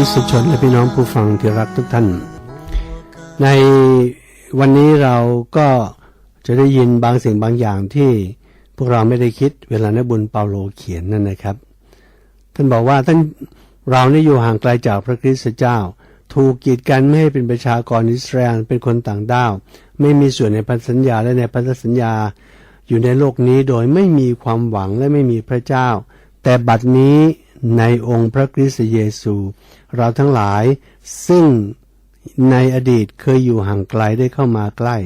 คริสตชนและพี่น้องผู้ฟังที่รักทุกท่าน ในวันนี้เราก็จะได้ยินบางสิ่งบางอย่างที่พวกเราไม่ได้คิดเวลานบุญเปาโลเขียนนั่นนะครับ ท่านบอกว่าท่านเรานี่อยู่ห่างไกลจากพระคริสต์เจ้า ถูกกีดกันไม่ให้เป็นประชากรอิสราเอลเป็นคนต่างด้าว ไม่มีส่วนในพันธสัญญาและในพันธสัญญาอยู่ในโลกนี้โดยไม่มีความหวังและไม่มีพระเจ้า แต่บัดนี้ ในองค์พระคริสต์เยซู เราทั้งหลายซึ่งในอดีตเคยอยู่ห่างไกลได้เข้ามาใกล้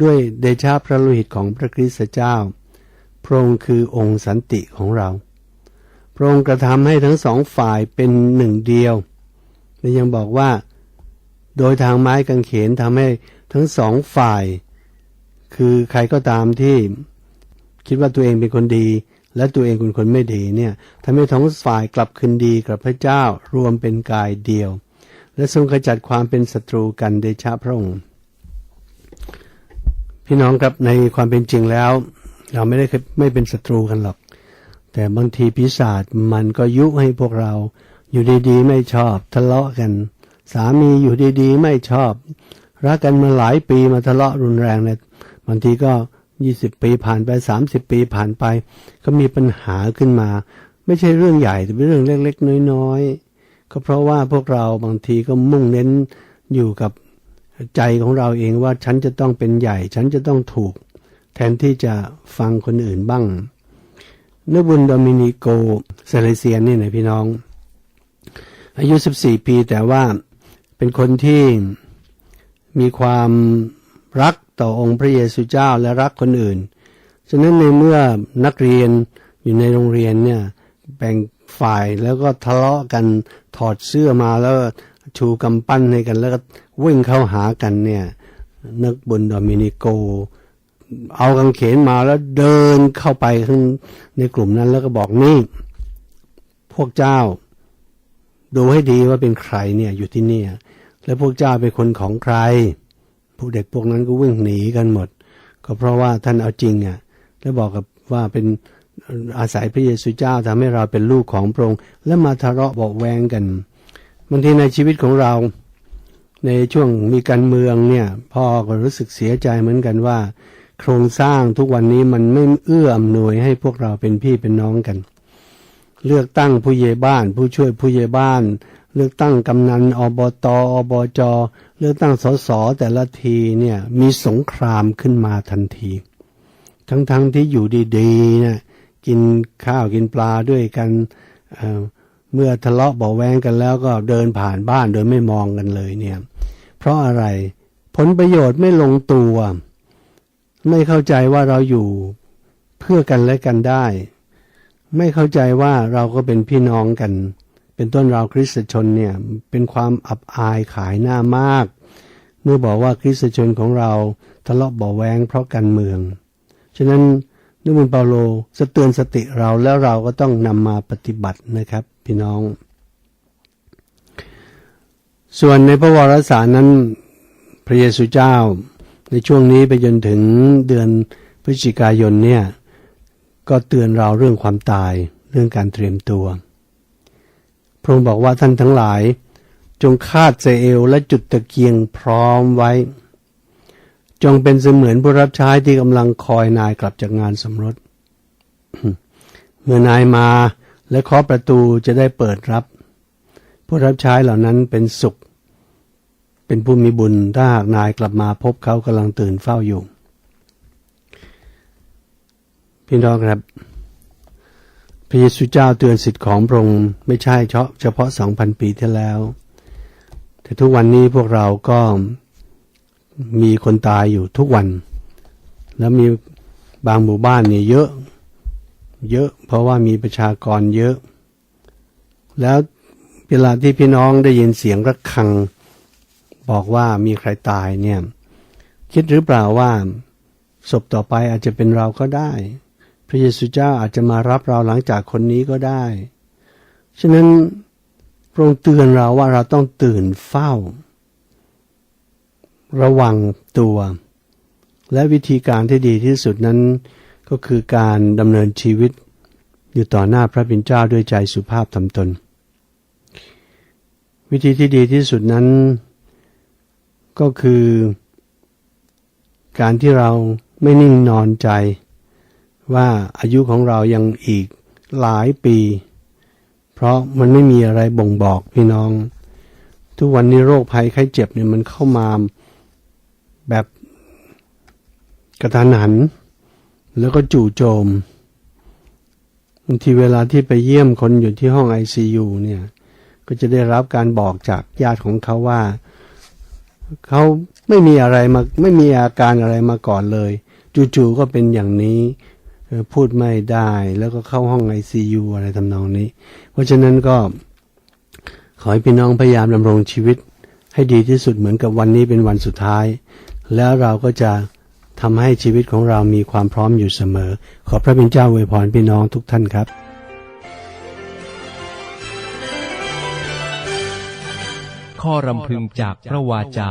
ด้วยเดชะพระโลหิตของพระคริสต์เจ้า พระองค์คือองค์สันติของเรา พระองค์กระทำให้ทั้งสองฝ่ายเป็นหนึ่งเดียวและยังบอกว่า โดยทางไม้กางเขนทำให้ทั้งสองฝ่าย คือใครก็ตามที่คิดว่าตัวเองเป็นคนดี และตัวเองเป็นคนไม่ดีเนี่ยทำให้ทั้งฝ่ายกลับคืนดีกับพระเจ้ารวมเป็นกายเดียว และทรงขจัดความเป็นศัตรูกันเดชะพระองค์พี่น้องครับในความเป็นจริงแล้ว เราไม่ได้ไม่เป็นศัตรูกันหรอก แต่บางทีปีศาจมันก็ยุให้พวกเราอยู่ดีๆ ไม่ชอบทะเลาะกัน สามีอยู่ดีๆ ไม่ชอบ รักกันมาหลายปีมาทะเลาะรุนแรงเนี่ยบางทีก็ ยี่สิบปีผ่านไปสามสิบปีผ่านไป ก็มีปัญหาขึ้นมา ไม่ใช่เรื่องใหญ่แต่เป็นเรื่องเล็กๆ น้อยๆ ก็เพราะว่าพวกเราบางทีก็มุ่งเน้นอยู่กับใจของเราเองว่าฉันจะต้องเป็นใหญ่ ฉันจะต้องถูก แทนที่จะฟังคนอื่นบ้างนบุญโดมินิโกเซเลเซียนนี่นะพี่น้อง อายุ 14 ปีแต่ว่าเป็นคนที่มีความรัก ต่อองค์พระเยซูเจ้าและรักคนอื่น ฉะนั้นในเมื่อนักเรียนอยู่ในโรงเรียนเนี่ยแบ่งฝ่ายแล้วก็ทะเลาะกันถอดเสื้อมาแล้วชูกำปั้นให้กัน แล้วก็วิ่งเข้าหากันเนี่ยนักบุญโดมินิโก เอากางเขนมาแล้วเดินเข้าไปข้างในกลุ่มนั้นแล้วก็บอกนี่ พวกเจ้า ดูให้ดีว่าเป็นใครเนี่ยอยู่ที่นี่แล้วพวกเจ้าเป็นคนของใคร พวกเด็กพวกนั้นก็วิ่งหนีกันหมด ก็เพราะว่าท่านเอาจริงอะแล้วบอกกับว่าเป็นอาศัยพระเยซูเจ้าทำให้เราเป็นลูกของพระองค์และมาทะเลาะเบอกแวงกันบางทีในชีวิตของเรา ในช่วงมีการเมืองเนี่ยพ่อก็รู้สึกเสียใจเหมือนกันว่า โครงสร้างทุกวันนี้มันไม่เอื้ออำนวยให้พวกเราเป็นพี่เป็นน้องกัน เลือกตั้งผู้ใหญ่บ้าน ผู้ช่วยผู้ใหญ่บ้าน เลือกตั้งกำนันอบตอบจเลือกตั้งสสแต่ละทีเนี่ยมีสงครามขึ้นมาทันที ทั้งๆทที่อยู่ดีๆนะกินข้าวกินปลาด้วยกันเเมื่อทะเลาะเบาแวงกันแล้วก็เดินผ่านบ้านโดยไม่มองกันเลยเนี่ยเพราะอะไรผลประโยชน์ไม่ลงตัว ไม่เข้าใจว่าเราอยู่เพื่อกันและกันได้ ไม่เข้าใจว่าเราก็เป็นพี่น้องกัน เป็นต้นเราคริสตชนเนี่ยเป็นความอับอายขายหน้ามาก เมื่อบอกว่าคริสตชนของเราทะเลาะเบาแวงเพราะการเมือง ฉะนั้นนิมนต์เปาโลจะเตือนสติเราแล้วเราก็ต้องนำมาปฏิบัตินะครับ พี่น้อง ส่วนในพระวรสารนั้นพระเยซูเจ้า ในช่วงนี้ไปจนถึงเดือนพฤศจิกายนเนี่ยก็เตือนเราเรื่องความตายเรื่องการเตรียมตัว ระองค์บอกว่าท่านทั้งหลาย จงคาดเซเอลและจุดตะเกียงพร้อมไว้ จงเป็นเสมือนผู้รับใช้ที่กำลังคอยนายกลับจากงานสมรสเมื่อนายมาและเคาะประตูจะได้เปิดรับ ผู้รับใช้เหล่านั้นเป็นสุข เป็นผู้มีบุญถ้าหากนายกลับมาพบเขากำลังตื่นเฝ้าอยู่ พี่น้องครับ พระเยซูเจ้าเตือนสิทธิ์ของพระองค์ไม่ใช่เฉพาะเฉพาะสองพันปีที่แล้วแแต่ทุกวันนี้พวกเราก็มีคนตายอยู่ทุกวัน แล้วมีบางหมู่บ้านเนี่ยเยอะ เยอะเพราะว่ามีประชากรเยอะ แล้วเวลาที่พี่น้องได้ยินเสียงระฆัง บอกว่ามีใครตายเนี่ย คิดหรือเปล่าว่าศพต่อไปอาจจะเป็นเราก็ได้ พระเยซูเจ้าอาจจะมารับเราหลังจากคนนี้ก็ได้ ฉะนั้นพระองค์เตือนเราว่าเราต้องตื่นเฝ้า ระวังตัว และวิธีการที่ดีที่สุดนั้นก็คือการดำเนินชีวิต อยู่ต่อหน้าพระบิดเจ้าด้วยใจสุภาพทำตน วิธีที่ดีที่สุดนั้น ก็คือ การที่เราไม่นิ่งนอนใจ ว่าอายุของเรายังอีกหลายปี เพราะมันไม่มีอะไรบ่งบอกพี่น้อง ทุกวันนี้โรคภัยไข้เจ็บเนี่ยมันเข้ามาแบบกระทันหัน แล้วก็จู่โจมบางทีเวลาที่ไปเยี่ยมคนอยู่ที่ห้องไอซียูเนี่ยก็จะได้รับการบอกจากญาติของเขาว่า เขาไม่มีอะไรมาไม่มีอาการอะไรมาก่อนเลย จู่ๆก็เป็นอย่างนี้ พูดไม่ได้แล้วก็เข้าห้องไอซียูอะไรทำนองนี้ เพราะฉะนั้นก็ขอให้พี่น้องพยายามดำรงชีวิต ให้ดีที่สุดเหมือนกับวันนี้เป็นวันสุดท้าย แล้วเราก็จะทำให้ชีวิตของเรามีความพร้อมอยู่เสมอ ขอพระบิดเจ้าอวยพรพี่น้องทุกท่านครับข้อรำพึงจากพระวาจา